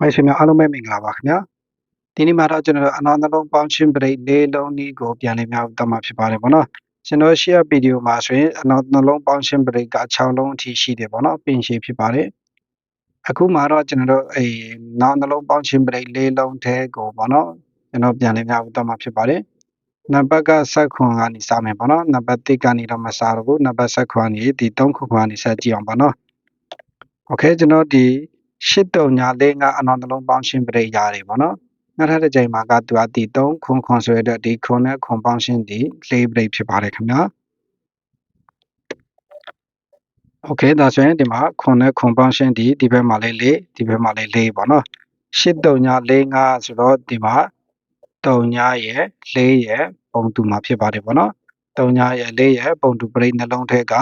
မိတ်ဆွေများအားလုံးပဲမင်္ဂလာပါခင်ဗျာဒီနေ့မှာတော့ကျွန်တော်တို့အနောက်နှလုံးပေါင်းခြင်းပရိတ်လေးလုံးဤကိုပြန်လည်များတော့မှာဖြစ်ပါတယ်ဗောနော်ကျွန်တော် share ဗီဒီယိုမှာဆိုရင်အနောက်နှလုံးပေါင်းခြင်းပရိတ်က6လုံးအထိရှိတယ်ဗောနော်ပင်ရှည်ဖြစ်ပါတယ်အခုမှာတော့ကျွန်တော်တို့အဲနောက်နှလုံးပေါင်းခြင်းပရိတ်လေးလုံးထဲကိုဗောနော်ကျွန်တော်ပြန်လည်များတော့မှာဖြစ်ပါတယ်နံပါတ်ကဆက်ခွန်ကနေစမယ်ဗောနော်နံပါတ်1ကနေတော့မစားတော့ဘူးနံပါတ်ဆက်ခွန်ကနေဒီ3ခွန်ကနေဆက်ကြည့်အောင်ဗောနော်โอเคကျွန်တော်ဒီ ရှစ်တုံညာလေးငါအနောက်နှလုံးပေါင်းရှင်းပရိရတယ်ဗောနော်နောက်ထပ်တစ်ကြိမ်မှာကသူအတီ3ခွန်ခွန်ဆိုရတဲ့ဒီခွန်နဲ့ခွန်ပေါင်းရှင်းဒီလေးပရိဖြစ်ပါတယ်ခင်ဗျာโอเคဒါဆိုရင်ဒီမှာခွန်နဲ့ခွန်ပေါင်းရှင်းဒီဒီဘက်မှာလေးလေးဒီဘက်မှာလေးလေးဗောနော်ရှစ်တုံညာလေးငါဆိုတော့ဒီမှာတုံညာရဲ့လေးရဲ့ပုံတူမှာဖြစ်ပါတယ်ဗောနော်တုံညာရဲ့လေးရဲ့ပုံတူပရိနှလုံးထဲက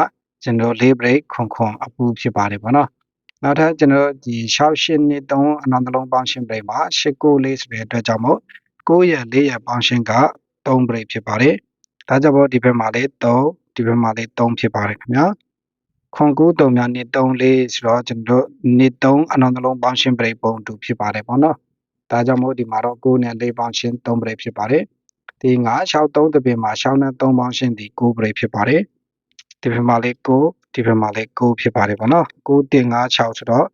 ကျွန်တော်လေးပရိခွန်ခွန်အပူဖြစ်ပါတယ်ဗောနော် နောက်ထပ်ကျွန်တော်ဒီ6ရှင်းနှစ်3အနောက်နှလုံးပေါင်းရှင်းပရိမှာ8 9လေးဆိုတဲ့အတွက်ကြောင့်မို့9ရက်4ရက်ပေါင်းရှင်းက3ပရိဖြစ်ပါတယ်။ဒါကြောင့်မို့ဒီဘက်မှာလေး3ဒီဘက်မှာလေး3ဖြစ်ပါတယ်ခင်ဗျာ။ခွန်9 3များနှစ်3လေးဆိုတော့ကျွန်တော်နှစ်3အနောက်နှလုံးပေါင်းရှင်းပရိပုံတူဖြစ်ပါတယ်ပေါ့နော်။ဒါကြောင့်မို့ဒီမှာတော့9နဲ့4ပေါင်းရှင်း3ပရိဖြစ်ပါတယ်။ဒီ9 6 3တပင်မှာ6နဲ့3ပေါင်းရှင်းဒီ9ပရိဖြစ်ပါတယ်။ဒီဘက်မှာလေး9ဒီဘက်မှာလည်း9ဖြစ်ပါတယ်ပေါ့နော်9 1 5 6ဆိုတော့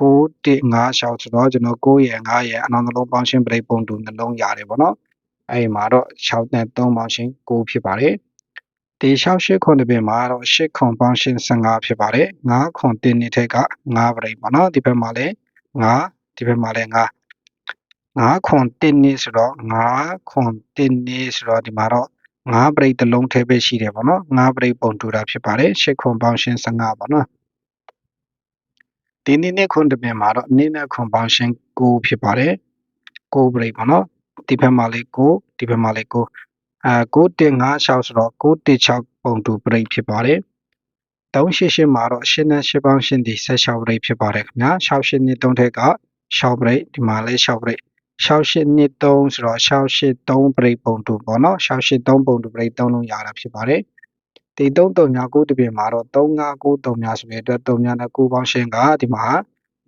9 1 5 6ဆိုတော့ကျွန်တော်9ရယ်5ရယ်အနောက်နှလုံးပေါင်းရှင်းပရိပုံတူနှလုံးရတယ်ပေါ့နော်အဲ့ဒီမှာတော့6နဲ့3ပေါင်းရှင်း9ဖြစ်ပါတယ်ဒီ6 8ခွန်တစ်ပင်မှာတော့8ခွန်ပေါင်းရှင်း15ဖြစ်ပါတယ်9ခွန်တင်းနှစ်ထက်က9ပရိပေါ့နော်ဒီဘက်မှာလည်း9ဒီဘက်မှာလည်း9 9ခွန်တင်းနှစ်ဆိုတော့9ခွန်တင်းနှစ်ဆိုတော့ဒီမှာတော့ ငါးပရိတ်တစ်လုံးထဲပဲရှိတယ်ပေါ့နော်ငါးပရိတ်ပုံတူတာဖြစ်ပါတယ်ရှစ်ခွန်ပေါင်းရှင်း15ပေါ့နော်ဒီနေ့နေ့ခွန်တပင်မှာတော့နေ့နဲ့ခွန်ပေါင်းရှင်း9ဖြစ်ပါတယ်9ပရိတ်ပေါ့နော်ဒီဘက်မှာလေး9ဒီဘက်မှာလေး9အဲ9တင်5 6ဆိုတော့9တင်6ပုံတူပရိတ်ဖြစ်ပါတယ်388မှာတော့8နဲ့8ပေါင်းရှင်းဒီ16ပရိတ်ဖြစ်ပါတယ်ခင်ဗျာ68နှစ်3ထက်က6ပရိတ်ဒီမှာလည်း6ပရိတ် 68နှစ်3ဆိုတော့683ပရိတ်ပုံတူပေါ့နော်683ပုံတူပရိတ်3လုံးရတာဖြစ်ပါတယ်ဒီ3339တပြင်မှာတော့3993များဆိုတဲ့အတွက်3များနဲ့9ပေါင်းရှင်းကဒီမှာ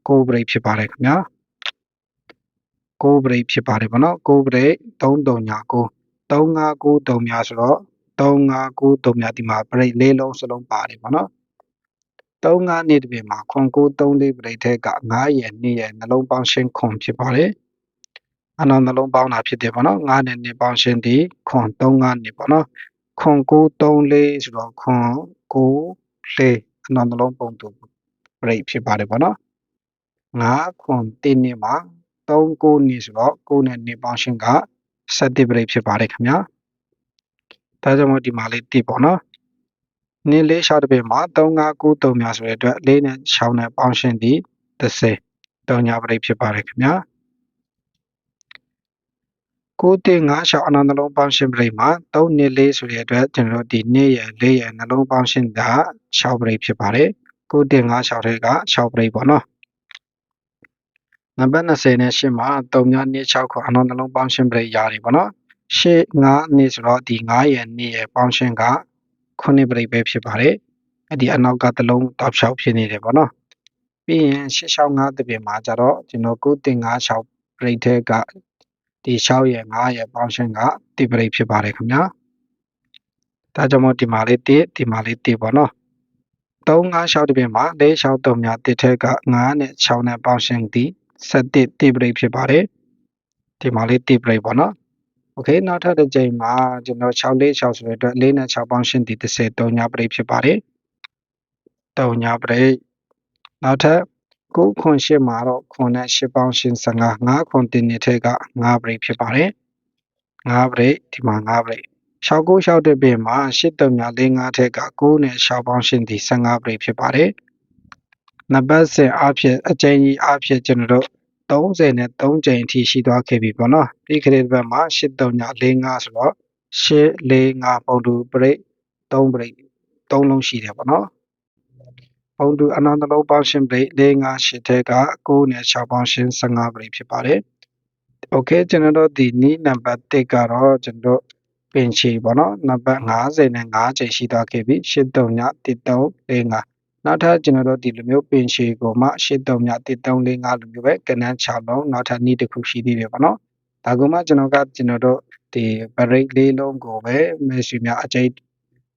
9ပရိတ်ဖြစ်ပါတယ်ခင်ဗျာ9ပရိတ်ဖြစ်ပါတယ်ပေါ့နော်9ပရိတ်3339 3993များဆိုတော့3993များဒီမှာပရိတ်လေးလုံးစလုံးပါတယ်ပေါ့နော်35နှစ်တပြင်မှာခွန်934ပရိတ်ထဲက9ရယ်2ရယ်နှလုံးပေါင်းရှင်းခွန်ဖြစ်ပါတယ် အနောက်နှလုံးပေါင်းတာဖြစ်တယ်ပေါ့နော်9နဲ့2ပေါင်းရှင်းဒီခွန်35နှစ်ပေါ့နော်ခွန်934ဆိုတော့ခွန်94အနောက်နှလုံးပုံတူ break ဖြစ်ပါတယ်ပေါ့နော်9ခွန်1နှစ်မှာ39နှစ်ဆိုတော့9နဲ့2ပေါင်းရှင်းက7 break ဖြစ်ပါတယ်ခင်ဗျာဒါကြောင့်မို့ဒီမှာလေးတိပေါ့နော်နင်းလေးရှောက်တစ်ပင်မှာ3993များဆိုတဲ့အတွက်၄နဲ့6နဲ့ပေါင်းရှင်းဒီ30 3ညာ break ဖြစ်ပါတယ်ခင်ဗျာ 9တင်5ရှောက်အနန္တလုံးပေါင်းရှင်းပရိတ်မှာ3နှစ်4ဆိုတဲ့အတွက်ကျွန်တော်တို့ဒီ2ရယ်4ရယ်နှလုံးပေါင်းရှင်းတာ6ပရိတ်ဖြစ်ပါတယ်9တင်5ရှောက်ထဲက6ပရိတ်ပေါ့နော်နံပါတ်20နဲ့8မှာ3ည2 6ခုအနန္တလုံးပေါင်းရှင်းပရိတ်ရတယ်ပေါ့နော်8 9နှစ်ဆိုတော့ဒီ9ရယ်2ရယ်ပေါင်းရှင်းက9ပရိတ်ပဲဖြစ်ပါတယ်အဲ့ဒီအနောက်ကတလုံးတောက်လျှောက်ဖြစ်နေတယ်ပေါ့နော်ပြီးရင်8 6 5တပြင်မှာကျတော့ကျွန်တော်9တင်5 6ပရိတ်ထဲက ဒီ6ရဲ့5ရဲ့ပေါင်းရှင်းကတိပရိတ်ဖြစ်ပါတယ်ခင်ဗျာဒါကြောင့်မို့ဒီမှာလေး1ဒီမှာလေး1ပေါ့နော်3 5 6တပြင်မှာ4 6 3များတစ်ထက်က9နဲ့6နဲ့ပေါင်းရှင်းသည်7တိပရိတ်ဖြစ်ပါတယ်ဒီမှာလေးတိပရိတ်ပေါ့နော်โอเคနောက်ထပ်တစ်ကြိမ်မှာကျွန်တော်6 4 6ဆိုတဲ့အတွက်4နဲ့6ပေါင်းရှင်းသည်30 3ညာပရိတ်ဖြစ်ပါတယ်3ညာပရိတ်နောက်ထပ် 9ခွန်8မှာတော့ခွန်နဲ့8ပေါင်းရှင်း15 9ခွန်တင်နေထဲက9ပရိဖြစ်ပါတယ်9ပရိဒီမှာ9ပရိ6961တဲ့ပြင်မှာ8တုံညာ45ထက်က9နဲ့6ပေါင်းရှင်းဒီ15ပရိဖြစ်ပါတယ်နံပါတ်10အဖြစ်အကျဉ်းကြီးအဖြစ်ကျွန်တော်တို့30နဲ့3ကြိမ်အထိရှိသွားခဲ့ပြီပေါ့နော်ပြီးခရစ်ဘက်မှာ8တုံညာ45ဆိုတော့8 4 5ပုံတူပရိ3ပရိ3လုံးရှိတယ်ပေါ့နော် ပုံတူအနန္တလုံးပေါင်းရှင်းပရိ၄၅၈ထဲက9နဲ့6ပေါင်းရှင်း15ပရိဖြစ်ပါတယ်။ Okay ကျွန်တော်တို့ဒီနီးနံပါတ်1ကတော့ကျွန်တော်ပင်ချီပေါ့နော်နံပါတ်50နဲ့5ချိန်ရှိသွားခဲ့ပြီ83ည1345နောက်ထပ်ကျွန်တော်တို့ဒီလိုမျိုးပင်ရှည်ကိုမှ8 3ည1 3 4 5လိုမျိုးပဲကနန်း6လုံးနောက်ထပ်နီးတစ်ခုရှိသေးတယ်ပေါ့နော်ဒါကမှကျွန်တော်ကကျွန်တော်တို့ဒီ break လေးလုံးကိုပဲမက်ဆီများအကျိ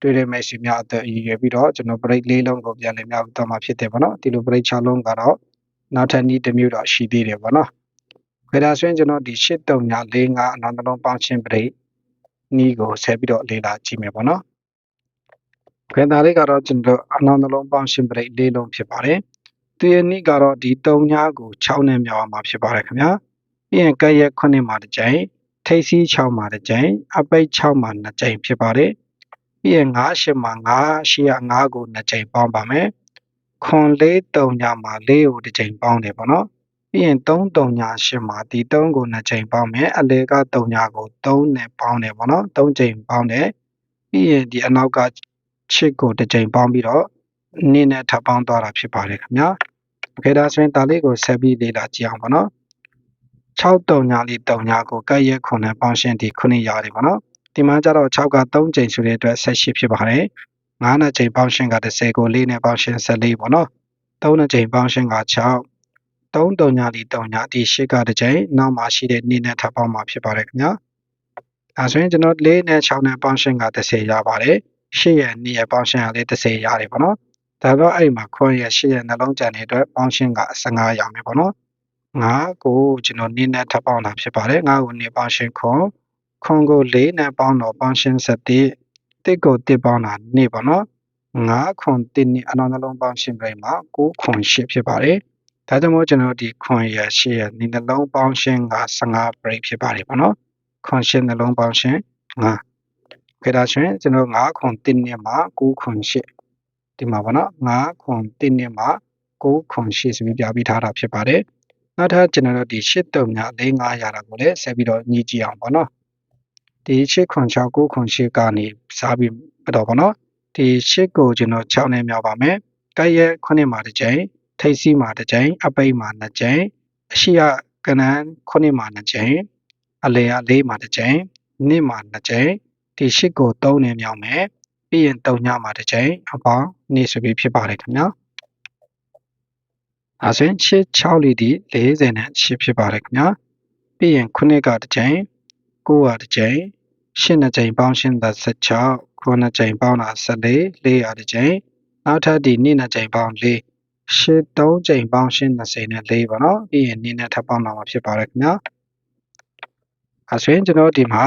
တ်တွေ့တဲ့မက်ဆီများအသက်အရွယ်ပြီးတော့ကျွန်တော် break လေးလုံးကိုပြန်လည်မြောက်တော့မှာဖြစ်တယ်ပေါ့နော်ဒီလို break 6လုံးကတော့နောက်ထပ်နီးတစ်မျိုးတော့ရှိသေးတယ်ပေါ့နော်ခေဒါဆိုရင်ကျွန်တော်ဒီ8 3ည4 5အနောက်နှလုံးပေါင်းချင်း break နီးကိုဆက်ပြီးတော့လေ့လာကြည့်မယ်ပေါ့နော်ခေဒါလေးကတော့ကျွန်တော်အနောက်နှလုံးပေါင်းချင်း break လေးလုံးဖြစ်ပါတယ်သူရဲ့နီးကတော့ဒီ3ညကို6နဲ့မြောက်အောင်မှာဖြစ်ပါတယ်ခင်ဗျာပြီးရင်ကက်ရက်9မှာတစ်ကြိမ်ထိပ်စီး6မှာတစ်ကြိမ်အပိတ်6မှာ2ကြိမ်ဖြစ်ပါတယ် ပြီးရင်9 8မှာ9 8က9ကို2ကြိမ်ပေါင်းပါမယ်ခွန်4 3ညမှာ4ကိုတစ်ကြိမ်ပေါင်းတယ်ပေါ့နော်ပြီးရင်3 3ည8မှာဒီ3ကို2ကြိမ်ပေါင်းမယ်အလေက3ညကို3နဲ့ပေါင်းတယ်ပေါ့နော်3ကြိမ်ပေါင်းတယ်ပြီးရင်ဒီအနောက်ကချစ်ကိုတစ်ကြိမ်ပေါင်းပြီးတော့နင်းနဲ့ထပ်ပေါင်းသွားတာဖြစ်ပါတယ်ခင်ဗျာโอเคဒါဆိုရင်ဒါလေးကိုဆက်ပြီးလေ့လာကြည့်အောင်ပေါ့နော်6တုံညာလေးတုံညာကိုကက်ရက်ခုနဲ့ပေါင်းရှင်းဒီခုနှစ်ရတယ်ပေါ့နော် ဒီမှာကျတော့6က3ကြိမ်ဆိုတဲ့အတွက်18ဖြစ်ပါတယ်9နဲ့ချိန်ပေါင်းရှင်းက30ကို4နဲ့ပေါင်းရှင်း14ပေါ့နော်3နဲ့ချိန်ပေါင်းရှင်းက6 3တုံညာလေးတုံညာဒီ8ကတစ်ချိန်နောက်မှာရှိတဲ့2နဲ့ထပ်ပေါင်းမှာဖြစ်ပါတယ်ခင်ဗျာအဲဆိုရင်ကျွန်တော်4နဲ့6နဲ့ပေါင်းရှင်းက30ရပါတယ်8ရဲ့2ရဲ့ပေါင်းရှင်းကလည်း30ရတယ်ပေါ့နော်ဒါတော့အဲ့မှာခွန်ရဲ့8ရဲ့နှလုံးကြံတဲ့အတွက်ပေါင်းရှင်းက15ရမယ်ပေါ့နော်9ကိုကျွန်တော်2နဲ့ထပ်ပေါင်းတာဖြစ်ပါတယ်9ကို2ပေါင်းရှင်းခွန် ခွန်ကို4နဲ့ပေါင်းတော့ပေါင်းရှင်း7တစ်ကိုတစ်ပေါင်းတာ2ပေါ့နော်9ခွန်1နဲ့အနောက်နှလုံးပေါင်းရှင်းပြိမှာ9ခွန်8ဖြစ်ပါတယ်ဒါကြောင့်မို့ကျွန်တော်ဒီခွန်ရဲ့8ရဲ့ဒီနှလုံးပေါင်းရှင်းက15 break ဖြစ်ပါတယ်ပေါ့နော်ခွန်ရှင်းနှလုံးပေါင်းရှင်း9ခေဒါရှင်ကျွန်တော်9ခွန်1နဲ့မှာ9ခွန်8ဒီမှာပေါ့နော်9ခွန်1နဲ့မှာ9ခွန်8ဆိုပြီးပြပေးထားတာဖြစ်ပါတယ်နောက်ထပ်ကျွန်တော်တို့ဒီ8တုံညာ၄5ရတာကိုလည်းဆက်ပြီးတော့ညှိကြည့်အောင်ပေါ့နော် ဒီ8ခွန်6 9ခွန်8ကနေစားပြီးတော့ပေါ့နော်ဒီ8ကိုကျွန်တော်6နဲ့မြောက်ပါမယ်ကဲရဲ့9မှာတစ်ကြိမ်ထိပ်စီးမှာတစ်ကြိမ်အပိတ်မှာ2ကြိမ်အရှိရကနန်း9မှာ2ကြိမ်အလေက4မှာတစ်ကြိမ်2မှာ2ကြိမ်ဒီ8ကို3နဲ့မြောက်မယ်ပြီးရင်3ညမှာတစ်ကြိမ်အပေါင်းနေဆိုပြီးဖြစ်ပါတယ်ခင်ဗျာအဲဆိုရင်8 6လေးဒီ40နဲ့8ဖြစ်ပါတယ်ခင်ဗျာပြီးရင်9ကတစ်ကြိမ် 9ကတစ်ကြိမ်8နှစ်ကြိမ်ပေါင်းရှင်းတာ16 9နှစ်ကြိမ်ပေါင်းတာ14 400တစ်ကြိမ်နောက်ထပ်ဒီ2နှစ်ကြိမ်ပေါင်း4 8 3ကြိမ်ပေါင်းရှင်း20နဲ့4ပါနော်ပြီးရင်2နဲ့ထပ်ပေါင်းတာမှာဖြစ်ပါတယ်ခင်ဗျာအဲဆိုရင်ကျွန်တော်ဒီမှာ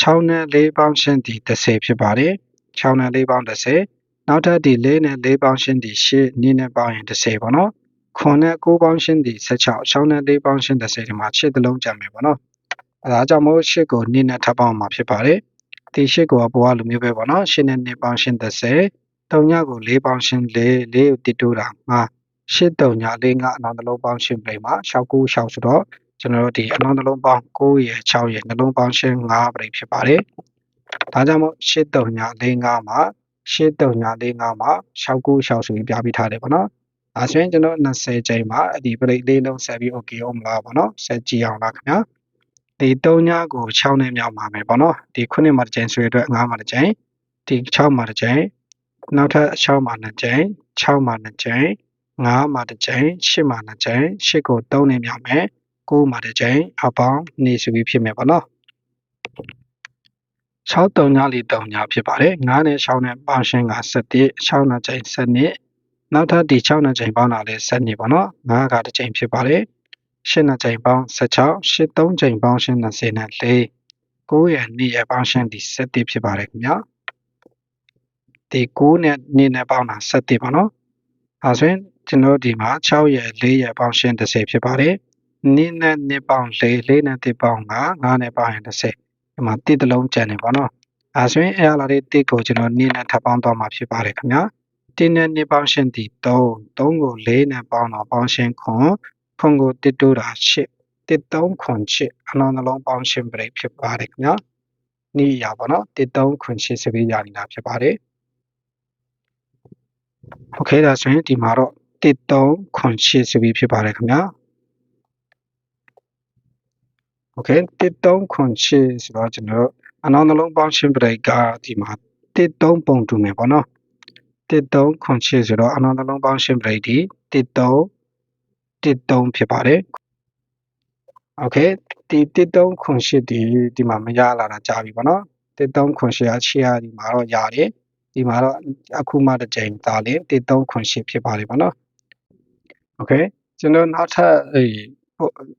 6နဲ့4ပေါင်းရှင်းဒီ30ဖြစ်ပါတယ်6နဲ့4ပေါင်း30နောက်ထပ်ဒီ4နဲ့4ပေါင်းရှင်းဒီ8 2နဲ့ပေါင်းရင်30ပေါ့နော်ခွန်နဲ့9ပေါင်းရှင်းဒီ16 6နဲ့4ပေါင်းရှင်း30ဒီမှာ8တလုံးကြံမယ်ပေါ့နော် အဲဒါကြောင့်မို့8ကို2နဲ့ထပ်ပေါင်းမှာဖြစ်ပါတယ်ဒီ8ကိုအပေါ်ကလိုမျိုးပဲပေါ့နော်8နဲ့2ပေါင်းရှင်း30 3ညကို4ပေါင်းရှင်း4 4ကိုတစ်တိုးတာ5 8 3ည4 5အနောက်နှလုံးပေါင်းရှင်းပြိမှာ6 9 6ဆိုတော့ကျွန်တော်တို့ဒီအနောက်နှလုံးပေါင်း9ရယ်6ရယ်နှလုံးပေါင်းရှင်း5ပြိဖြစ်ပါတယ်ဒါကြောင့်မို့8 3ည4 5မှာ8 3ည4 5မှာ6 9 6ဆိုပြီးပြပေးထားတယ်ပေါ့နော်ဒါဆိုရင်ကျွန်တော်20ချိန်မှာဒီ break လေးလုံးဆက်ပြီး okay အောင်မလားပေါ့နော်ဆက်ကြည့်အောင်လားခင်ဗျာ ဒီ3ညကို6နဲ့မြောက်ပါမယ်ပေါ့နော်ဒီ9မှာတစ်ချိန်ဆိုရတဲ့9မှာတစ်ချိန်ဒီ6မှာတစ်ချိန်နောက်ထပ်6မှာ2ချိန်6မှာ2ချိန်9မှာတစ်ချိန်10မှာ2ချိန်10ကို3နဲ့မြောက်မယ်9မှာတစ်ချိန်အပေါင်းနေဆိုပြီးဖြစ်မယ်ပေါ့နော်6တုံညလေးတုံညဖြစ်ပါတယ်9နဲ့6နဲ့ပေါင်းရှင်းက7 6နဲ့ချိန်7နှစ်နောက်ထပ်ဒီ6နဲ့ချိန်ပေါင်းတာလည်း7နှစ်ပေါ့နော်9ကတစ်ချိန်ဖြစ်ပါတယ် 8နဲ့ချိန်ပေါင်း16 8 3ချိန်ပေါင်းရှင်း20နဲ့4 9ရဲ့2ရဲ့ပေါင်းရှင်းဒီ7ဖြစ်ပါတယ်ခင်ဗျာဒီ9နဲ့2နဲ့ပေါင်းတာ7ပေါ့နော်အဲဆိုရင်ကျွန်တော်ဒီမှာ6ရဲ့4ရဲ့ပေါင်းရှင်း30ဖြစ်ပါတယ်2နဲ့2ပေါင်း4 4နဲ့1ပေါင်း5 5နဲ့ပေါင်းရင်30ဒီမှာ1တလုံးကျန်နေပေါ့နော်အဲဆိုရင်အဲ့လာလေး1ကိုကျွန်တော်2နဲ့ထပ်ပေါင်းသွားမှာဖြစ်ပါတယ်ခင်ဗျာ1နဲ့2ပေါင်းရှင်းဒီ3 3ကို4နဲ့ပေါင်းတော့ပေါင်းရှင်းခွန် ခွန်ကို1တိုးတာ8 1 3ခွန်8အလုံးနှလုံးပေါင်းရှင်းပရိဖြစ်ပါတယ်ခင်ဗျာနီးရပါတော့1 3ခွန်8စပြီးရနေတာဖြစ်ပါတယ်โอเคဒါဆိုရင်ဒီမှာတော့1 3ခွန်8စပြီးဖြစ်ပါတယ်ခင်ဗျာโอเค1 3ခွန်8ဆိုတော့ကျွန်တော်အနောက်နှလုံးပေါင်းရှင်းပရိကဒီမှာ1 3ပုံတူမယ်ပေါ့နော် 13ခွန်8ဆိုတော့အနောက်နှလုံးပေါင်းရှင်းပရိတ်ဒီ13 13ဖြစ်ပါတယ်โอเคဒီ13ခွန်8ဒီဒီမှာမရလာတာကြာပြီပေါ့နော်13ခွန်8အချီရဒီမှာတော့ရတယ်ဒီမှာတော့အခုမှတစ်ကြိမ်ဒါလေး13ခွန်8ဖြစ်ပါတယ်ပေါ့နော်โอเคကျွန်တော်နောက်ထပ်အေး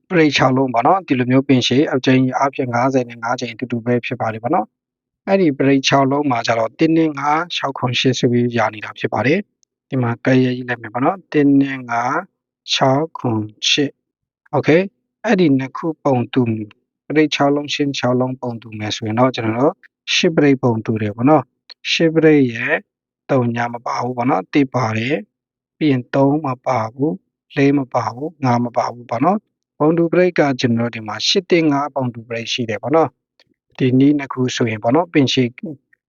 ပရိတ်6လုံးပေါ့နော်ဒီလိုမျိုးပင်ရှည်အကြိမ်အဖြစ်90နဲ့5ကြိမ်အတူတူပဲဖြစ်ပါတယ်ပေါ့နော်အဲ့ဒီပရိတ်6လုံးမှာကျတော့တင်းနဲ့5 6ခွန်8ဆိုပြီးရနေတာဖြစ်ပါတယ်ဒီမှာကြရရေးလိုက်မယ်ပေါ့နော်တင်းနဲ့5 6ခု8 okay အဲ့ဒီနှစ်ခုပုံတူပရိတ်6လုံးရှင်း6လုံးပုံတူမယ်ဆိုရင်တော့ကျွန်တော်တို့10ပရိတ်ပုံတူတယ်ပေါ့နော်10ပရိတ်ရဲ့3ညာမပါဘူးပေါ့နော်တိပါတယ်ပြီးရင်3မပါဘူး4မပါဘူး5မပါဘူးပေါ့နော်ပုံတူပရိတ်ကကျွန်တော်ဒီမှာ10တင်5ပုံတူပရိတ်ရှိတယ်ပေါ့နော်ဒီနည်းနှစ်ခုဆိုရင်ပေါ့နော်ပင်ရှိ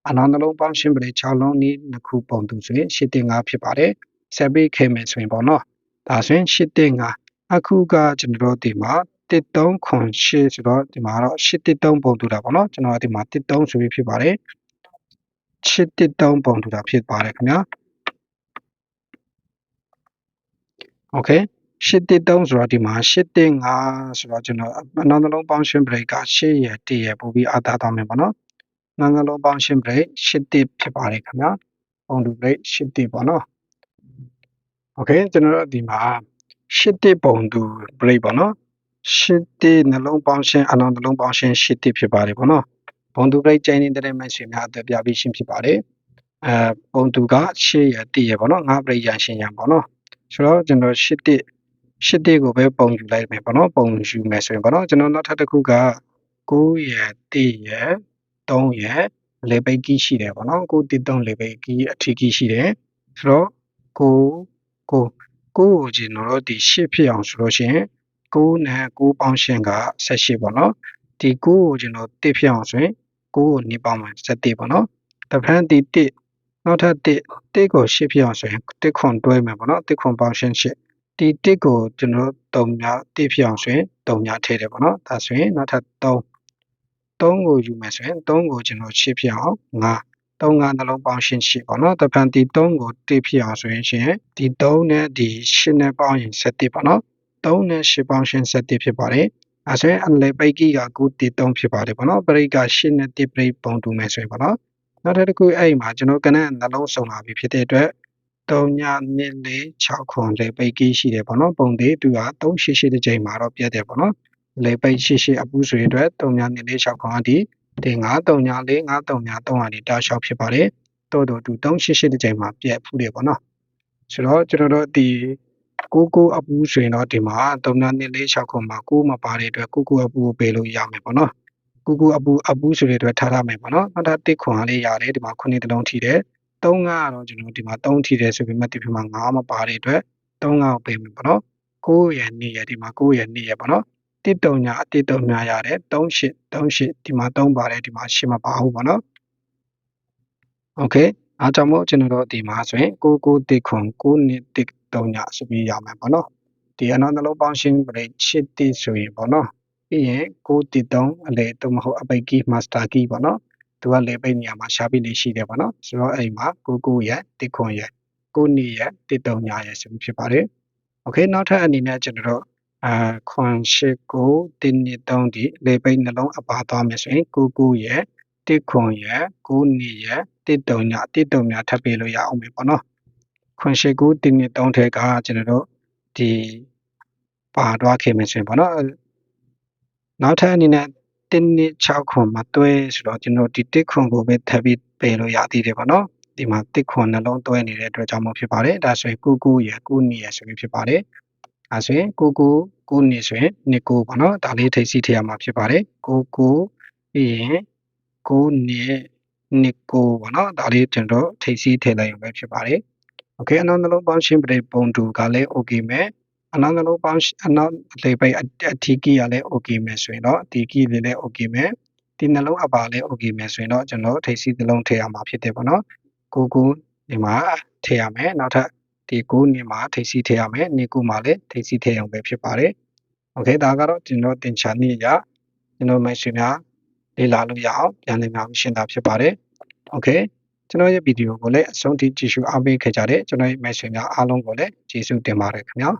အနန္တလုံးပေါင်းရှင်းပရိတ်6လုံးနည်းနှစ်ခုပုံတူဆိုရင်10တင်5ဖြစ်ပါတယ်ဆက်ပြီးခဲ့မယ်ဆိုရင်ပေါ့နော် ဒါဆိုရင်၈တက်ငါအခုကကျွန်တော်ဒီမှာ138ဆိုတော့ဒီမှာတော့133ပုံထူတာပေါ့နော်ကျွန်တော်ဒီမှာ13ဆိုပြီးဖြစ်ပါတယ်133ပုံထူတာဖြစ်ပါတယ်ခင်ဗျာ Okay 133ဆိုတော့ဒီမှာ135ဆိုတော့ကျွန်တော်အနောက်နှလုံးပေါင်းရှင် break က6ရ1ရပို့ပြီးအသာသွားမယ်ပေါ့နော်နောက်နှလုံးပေါင်းရှင် break 1 1ဖြစ်ပါတယ်ခင်ဗျာပုံထူ break 1 1ပေါ့နော် โอเคကျွန်တော်တို့ဒီမှာ8ပုံတူ break ပေါ့နော်8နှလုံးပေါင်းရှင်းအနောက်နှလုံးပေါင်းရှင်း8ဖြစ်ပါတယ်ပေါ့နော်ပုံတူ break ကျင်းနေတဲ့မိတ်ဆွေများအသက်ပြပြီးရှင်းဖြစ်ပါတယ်အဲပုံတူက8ရယ်1ရယ်ပေါ့နော်9 break ရရှင်းရပေါ့နော်ဆိုတော့ကျွန်တော်8တိ8တိကိုပဲပုံယူလိုက်မယ်ပေါ့နော်ပုံယူမယ်ဆိုရင်ပေါ့နော်ကျွန်တော်နောက်ထပ်တစ်ခုက9ရယ်1ရယ်3ရယ်လေပိတ်ကြီးရှိတယ်ပေါ့နော်9တိ3လေပိတ်ကြီးအထီးကြီးရှိတယ်ဆိုတော့9 9 9ကိုကျွန်တော်တို့ဒီ8ဖြစ်အောင်ဆိုလို့ရှိရင်9နဲ့9ပေါင်းရှင်းက18ပေါ့နော်ဒီ9ကိုကျွန်တော်1ဖြစ်အောင်ဆိုရင်9ကို2ပေါင်းမှ17ပေါ့နော်တဖန်ဒီ1နောက်ထပ်1 1ကို8ဖြစ်အောင်ဆိုရင်1ခွန်တွဲမယ်ပေါ့နော်1ခွန်ပေါင်းရှင်း8ဒီ1ကိုကျွန်တော်တို့3များ1ဖြစ်အောင်ဆိုရင်3များထည့်တယ်ပေါ့နော်ဒါဆိုရင်နောက်ထပ်3 3ကိုယူမယ်ဆိုရင်3ကိုကျွန်တော်8ဖြစ်အောင်9 3ကနှလုံးပေါင်းရှင်း8ပေါ့နော်တဖန်ဒီ3ကို1ဖြစ်အောင်ဆိုရင်ရှင်ဒီ3နဲ့ဒီ8နဲ့ပေါင်းရင်7ပေါ့နော်3နဲ့8ပေါင်းရှင်း7ဖြစ်ပါတယ်အဲဆိုရင်အလေပိတ်ကြီးက9 3ဖြစ်ပါတယ်ပေါ့နော်ပရိတ်က8နဲ့1ပရိတ်ပုံတူမယ်ဆိုရင်ပေါ့နော်နောက်တစ်ခုအဲ့မှာကျွန်တော်ကနန်းနှလုံးစုံလာပြီဖြစ်တဲ့အတွက်3ည2 4 6ခွန်လေပိတ်ကြီးရှိတယ်ပေါ့နော်ပုံသေးသူက388တစ်ချိန်မှာတော့ပြတ်တယ်ပေါ့နော်လေပိတ်88အပူဆွေအတွက်3ည2 4 6ခွန်အဒီ ဒီ9 3ည4 9 3ည3ဟာဒီတာလျှောက်ဖြစ်ပါတယ်တိုးတိုးတူ388တစ်ချိန်မှာပြတ်ဖူးတယ်ပေါ့နော်ဆိုတော့ကျွန်တော်တို့ဒီကိုကိုအပူဆိုရင်တော့ဒီမှာ3ည2 4 6ခွန်မှာကိုမပါတဲ့အတွက်ကိုကိုအပူကိုပေးလို့ရမယ်ပေါ့နော်ကူကူအပူအပူဆိုတဲ့အတွက်ထားရမယ်ပေါ့နော်နောက်ထပ်တစ်ခွန်အားလေးရတယ်ဒီမှာခုနှစ်တလုံးထိတယ်3ကကတော့ကျွန်တော်ဒီမှာ3ထိတယ်ဆိုပေမဲ့ဒီမှာ9မပါတဲ့အတွက်3ကကိုပေးမယ်ပေါ့နော်9ရယ်2ရယ်ဒီမှာ9ရယ်2ရယ်ပေါ့နော် တစ်တုံညာအတစ်တုံညာရတယ်38 38ဒီမှာ3ပါတယ်ဒီမှာ8မပါဘူးပေါ့နော်โอเคအားကြောင့်မို့ကျွန်တော်တို့ဒီမှာဆိုရင်9 9တစ်ခွန်9နှစ်တစ်တုံညာဆိုပြီးရမယ်ပေါ့နော်ဒီအနောက်နှလုံးပေါင်းရှင်းပရိတ်8တစ်ဆိုရင်ပေါ့နော်ပြီးရင်ကိုတီတုံးအလေတူမဟုတ်အပိတ်ကီမာစတာကီပေါ့နော်သူကလေပိတ်နေရာမှာရှာပြီးနေရှိတယ်ပေါ့နော်ဆိုတော့အဲ့မှာကိုကိုရဲ့တိခွန်ရဲ့ကိုနီရဲ့တိတုံညာရဲ့ဆိုဖြစ်ပါတယ်โอเคနောက်ထပ်အနေနဲ့ကျွန်တော်တို့ အာခွန်ရှိကိုတင်းနေတုံးဒီလေပိတ်နှလုံးအပါသွားမယ်ဆိုရင်ကိုကိုရဲ့တိခွန်ရဲ့ကိုနီရဲ့တိတုံညာတိတုံညာထပ်ပေးလို့ရအောင်ပဲပေါ့နော်ခွန်ရှိကိုတင်းနေတုံးထဲကကျွန်တော်တို့ဒီပါသွားခဲ့မယ်ဆိုရင်ပေါ့နော်နောက်ထပ်အနေနဲ့1နှစ်6ခွန်မှာတွဲဆိုတော့ကျွန်တော်ဒီ1ခွန်ကိုပဲထပ်ပြီးပယ်လို့ရသေးတယ်ပေါ့နော်ဒီမှာ1ခွန်နှလုံးတွဲနေတဲ့အတွက်ကြောင့်မို့ဖြစ်ပါတယ်ဒါဆိုရင်9 9ရယ်9နှစ်ရယ်ဆိုပြီးဖြစ်ပါတယ် အဲဆိုရင်9 9 9နှစ်ဆိုရင်2 9ပေါ့နော်ဒါလေးထိစီထည့်ရမှာဖြစ်ပါတယ်9 9ပြီးရင်9နှစ်2 9ပေါ့နော်ဒါလေးကျွန်တော်ထိစီထည့်လိုက်ရုံပဲဖြစ်ပါတယ်โอเคအနောက်နှလုံးပေါင်းရှင်းပရိပုံတူကလည်း okay မယ်အနောက်နှလုံးပေါင်းအနောက်လေပိတ်အထီကီရလည်း okay မယ်ဆိုရင်တော့ဒီကီလေးလည်း okay မယ်ဒီနှလုံးအပါလည်း okay မယ်ဆိုရင်တော့ကျွန်တော်ထိပ်စီးနှလုံးထည့်ရမှာဖြစ်တယ်ပေါ့နော်ကိုကူဒီမှာထည့်ရမယ်နောက်ထပ် ဒီကိုနေမှာထိပ်စီးထည့်ရမယ်နေကူမှာလည်းထိပ်စီးထည့်အောင်ပဲဖြစ်ပါတယ်โอเคဒါကတော့ကျွန်တော်တင်ချာနည်းရကျွန်တော်မိတ်ဆွေများလေ့လာလို့ရအောင်ပြန်လည်များရှင်းတာဖြစ်ပါတယ်โอเค ကျွန်တော်ရဲ့ဗီဒီယိုကိုလည်းအဆုံးထိကြည့်ရှုအားပေးခဲ့ကြတဲ့ကျွန်တော်ရဲ့မိတ်ဆွေများအားလုံးကိုလည်းကျေးဇူးတင်ပါတယ်ခင်ဗျာ